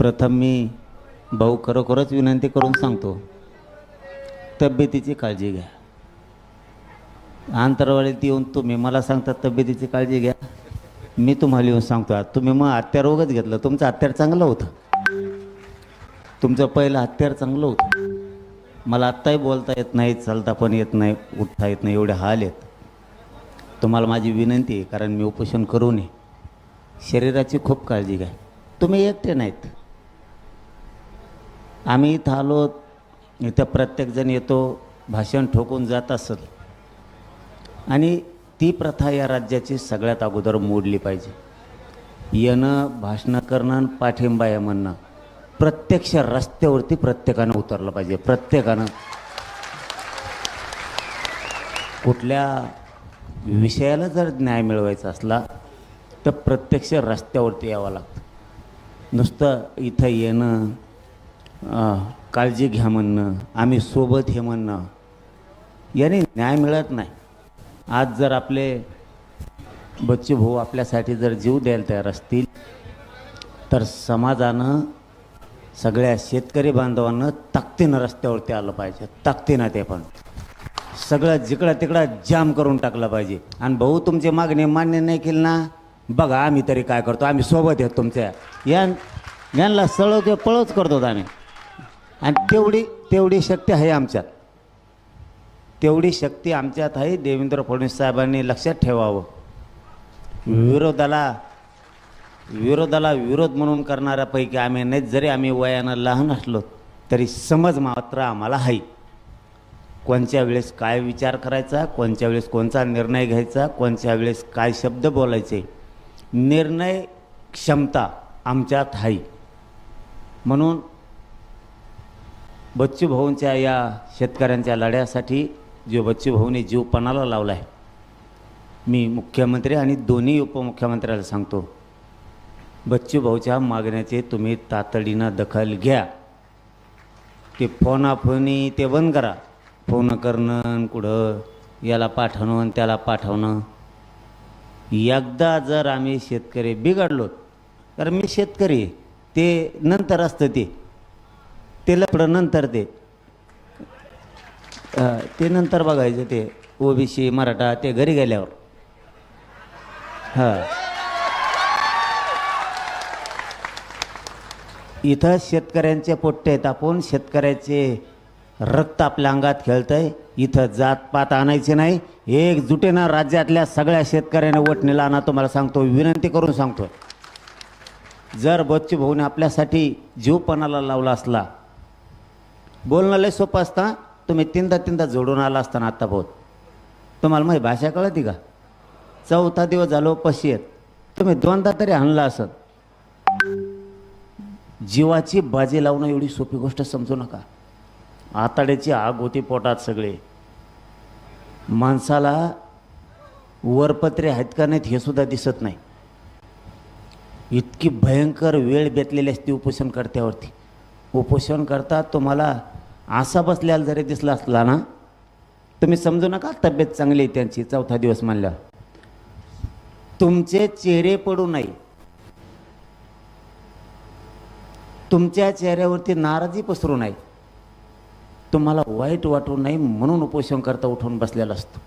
प्रथम मी भाऊ खरोखरच विनंती करून सांगतो तब्येतीची काळजी घ्या. अंतरवाळीत येऊन तुम्ही मला सांगता तब्येतीची काळजी घ्या. मी तुम्हाला येऊन सांगतो आज तुम्ही मग हत्यार रोगच घेतलं तुमचं हत्यार चांगलं होतं. तुमचं पहिलं हत्यार चांगलं होतं. मला आत्ताही बोलता येत नाही चालता पण येत नाही उठता येत नाही एवढे हाल आहेत. तुम्हाला माझी विनंती आहे कारण मी उपोषण करू नये शरीराची खूप काळजी घ्या. तुम्ही एकटे नाहीत. आम्ही इथं आलो इथं प्रत्येकजण येतो भाषण ठोकून जात असत आणि ती प्रथा या राज्याची सगळ्यात अगोदर मोडली पाहिजे. येणं भाषणं करणं आणि पाठिंबा आहे म्हणणं. प्रत्यक्ष रस्त्यावरती प्रत्येकानं उतरलं पाहिजे प्रत्येकानं. कुठल्या विषयाला जर न्याय मिळवायचा असला तर प्रत्यक्ष रस्त्यावरती यावं लागतं. नुसतं इथं येणं काळजी घ्या म्हणणं आम्ही सोबत हे म्हणणं. याने न्याय मिळत नाही. आज जर आपले बच्चे भाऊ आपल्यासाठी जर जीव द्यायला तयार असतील तर समाजानं सगळ्या शेतकरी बांधवांना ताकदीनं रस्त्यावरती आलं पाहिजे. ताकदीनं ते पण. सगळं जिकडं तिकडं जाम करून टाकलं पाहिजे. आणि भाऊ तुमची मागणी मान्य नाही केली ना? बघा आम्ही तरी काय करतो? आम्ही सोबत आहेत तुमच्या. या यांना सळव किंवा पळवच करतो आम्ही. आणि तेवढी तेवढी शक्ती आहे आमच्यात. तेवढी शक्ती आमच्यात आहे देवेंद्र फडणवीस साहेबांनी लक्षात ठेवावं. विरोधाला विरोधाला विरोध म्हणून करणाऱ्यापैकी आम्ही नाहीत जरी आम्ही वयानं लहान असलो तरी समज मात्र आम्हाला आहे. कोणत्या वेळेस काय विचार करायचा कोणत्या वेळेस कोणता निर्णय घ्यायचा कोणत्या वेळेस काय शब्द बोलायचे निर्णय क्षमता आमच्यात आहे. म्हणून बच्चू भाऊंच्या या शेतकऱ्यांच्या लढ्यासाठी जो बच्चू भाऊने जीव पणाला लावला आहे मी मुख्यमंत्री आणि दोन्ही उपमुख्यमंत्र्याला सांगतो बच्चू भाऊच्या मागण्याचे तुम्ही तातडीनं दखल घ्या. ते फोनाफोनी ते बंद करा. फोन करणं आणि कुठं याला पाठवणं आणि त्याला पाठवणं. एकदा जर आम्ही शेतकरी बिघडलो तर मी शेतकरी ते नंतर असतं ते. ते लपडं नंतर ते. ते नंतर बघायचं ते ओबीसी मराठा ते घरी गेल्यावर. हां. इथं शेतकऱ्यांचे पोट्टे आहेत आपण शेतकऱ्याचे रक्त आपल्या अंगात खेळतंय. इथं जातपात आणायचे नाही. एकजुटीनं राज्यातल्या सगळ्या शेतकऱ्यांना वटणीला आणा तुम्हाला सांगतो विनंती करून सांगतो. जर बच्चू भाऊने आपल्यासाठी जीवपणाला लावला असला बोलणं लय सोपं असतं तुम्ही तीनदा तीनदा जोडून आला असताना आत्ता भाऊ तुम्हाला माझी भाषा कळती का? चौथा दिवस झालो पशी आहेत तुम्ही दोनदा तरी आणला असत. जीवाची बाजी लावणं एवढी सोपी गोष्ट समजू नका. आताड्याची आग होती पोटात सगळे. माणसाला वरपत्रे आहेत का नाहीत हे सुद्धा दिसत नाही. इतकी भयंकर वेळ बेतलेली असते उपोषण करत्यावरती उपोषण करता तुम्हाला असा बसल्याला जरी दिसला असला ना तुम्ही समजू नका तब्येत चांगली आहे त्यांची चौथा दिवस म्हणल्या तुमचे चेहरे पडू नये. तुमच्या चेहऱ्यावरती नाराजी पसरू नये. तुम्हाला वाईट वाटू नये म्हणून उपोषण करता उठून बसलेला असतो.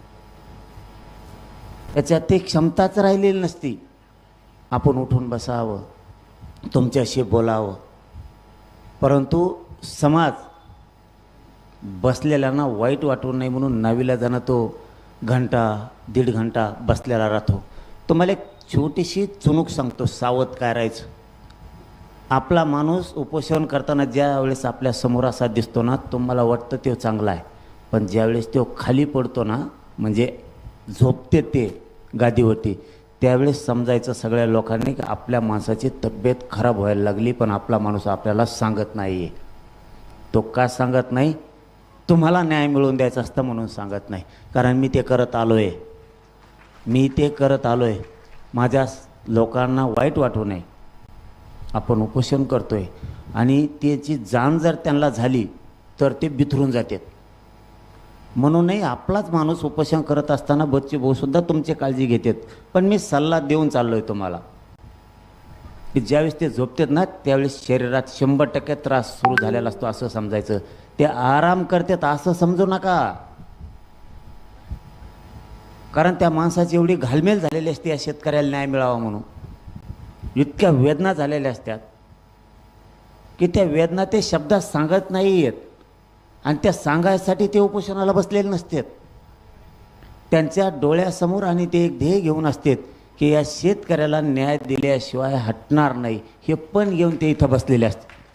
त्याच्यात ती क्षमताच राहिलेली नसती. आपण उठून बसावं तुमच्याशी बोलावं. परंतु समाज बसलेल्यांना वाईट वाटू नये म्हणून नावीला जाणं तो घंटा दीड घंटा बसलेला राहतो. तुम्हाला एक छोटीशी चुणूक सांगतो सावध काय राहायचं. आपला माणूस उपोषण करताना ज्या वेळेस आपल्यासमोर असा दिसतो ना तुम्हाला वाटतं तो चांगला आहे. पण ज्यावेळेस तो खाली पडतो ना म्हणजे झोपते ते गादीवरती त्यावेळेस समजायचं सगळ्या लोकांनी की आपल्या माणसाची तब्येत खराब व्हायला लागली पण आपला माणूस आपल्याला सांगत नाही आहे तो का सांगत नाही? तुम्हाला न्याय मिळवून द्यायचा असतं म्हणून सांगत नाही. कारण मी ते करत आलो आहे मी ते करत आलो आहे माझ्या लोकांना वाईट वाटू नये. आपण उपोषण करतो आहे आणि त्याची जाण जर त्यांना झाली तर ते बिथरून जातात. म्हणूनही आपलाच माणूस उपोषण करत असताना बच्चे भाऊसुद्धा तुमची काळजी घेतात. पण मी सल्ला देऊन चाललो आहे तुम्हाला. की ज्यावेळेस ते झोपतात ना त्यावेळेस शरीरात शंभर टक्के त्रास सुरू झालेला असतो असं समजायचं. ते आराम करतात असं समजू नका. कारण त्या माणसाची एवढी घालमेल झालेली असते या शेतकऱ्याला न्याय मिळावा म्हणून. इतक्या वेदना झालेल्या असतात. की त्या वेदना ते शब्दात सांगत नाही आहेत आणि त्या सांगायसाठी ते उपोषणाला बसलेले नसतात. त्यांच्या डोळ्यासमोर आणि ते एक ध्येय घेऊन असतात की या शेतकऱ्याला न्याय दिल्याशिवाय हटणार नाही. हे पण घेऊन ते इथं बसलेले असतात.